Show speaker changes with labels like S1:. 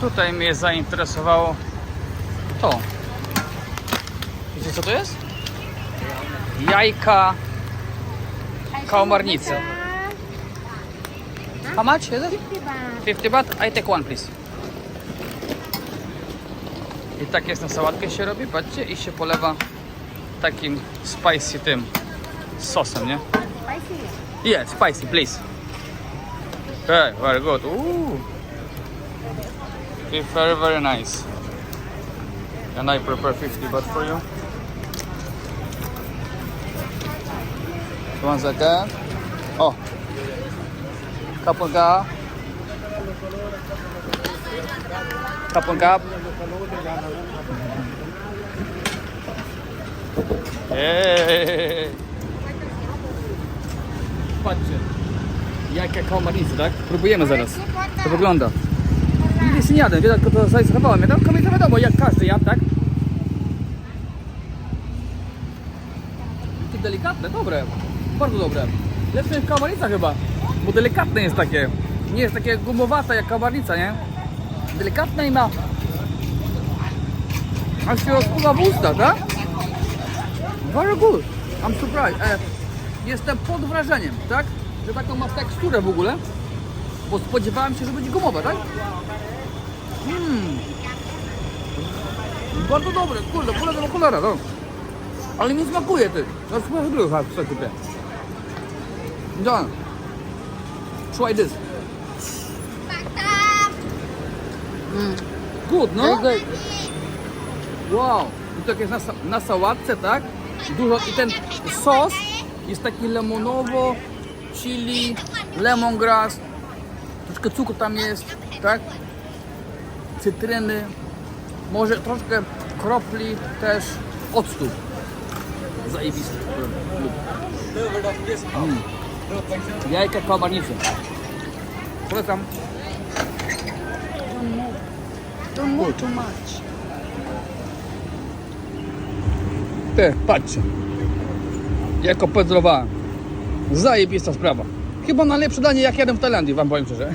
S1: Tutaj mnie zainteresowało to. Wiecie co to jest? Jajka kałamarnicy. How much is it? 50 baht? I take one, please. I tak jest na sałatkę się robi, patrzcie, i się polewa takim spicy tym sosem, nie? Yeah, spicy, please. Okay, very good. Ooh. Okay, very, very nice. And I prepare 50 baht for you. One second. Oh. Kapun ka. Kapun ka. Eee. Patrzcie. Jaka kałamarnica, tak? Próbujemy zaraz. To wygląda. Się nie jadłem, tylko to zainstallowałem. Ja tam kobieta wiadomo, jak każdy jadł, tak? Takie delikatne, dobre. Bardzo dobre. Lepsze niż kałamarnica chyba. Bo delikatne jest takie. Nie jest takie gumowate jak kałamarnica, nie? Delikatne i ma... Aż się rozpływa w usta, tak? Very good. I'm surprised. E, jestem pod wrażeniem, tak? Że taką ma teksturę w ogóle. Bo spodziewałem się, że będzie gumowa, tak? Mmm. Bardzo dobre, kurde, kurde do cholera, no. Ale mi smakuje, ty. No smakuje druga w sekupie. Done. Try this. Good, no? Wow. I tak jest na, na sałatce, tak? Dużo i ten sos jest taki lemonowo, chili, lemongrass, troszkę cukru tam jest, tak? Cytryny, może troszkę kropli też octu. Zajebisty. Mm. Jajka kałamarnicy. Polecam.
S2: Don't move too much.
S1: Te, patrzcie. Jako pedrowałem. Zajebista sprawa. Chyba najlepsze danie jak jadłem w Tajlandii, wam powiem szczerze.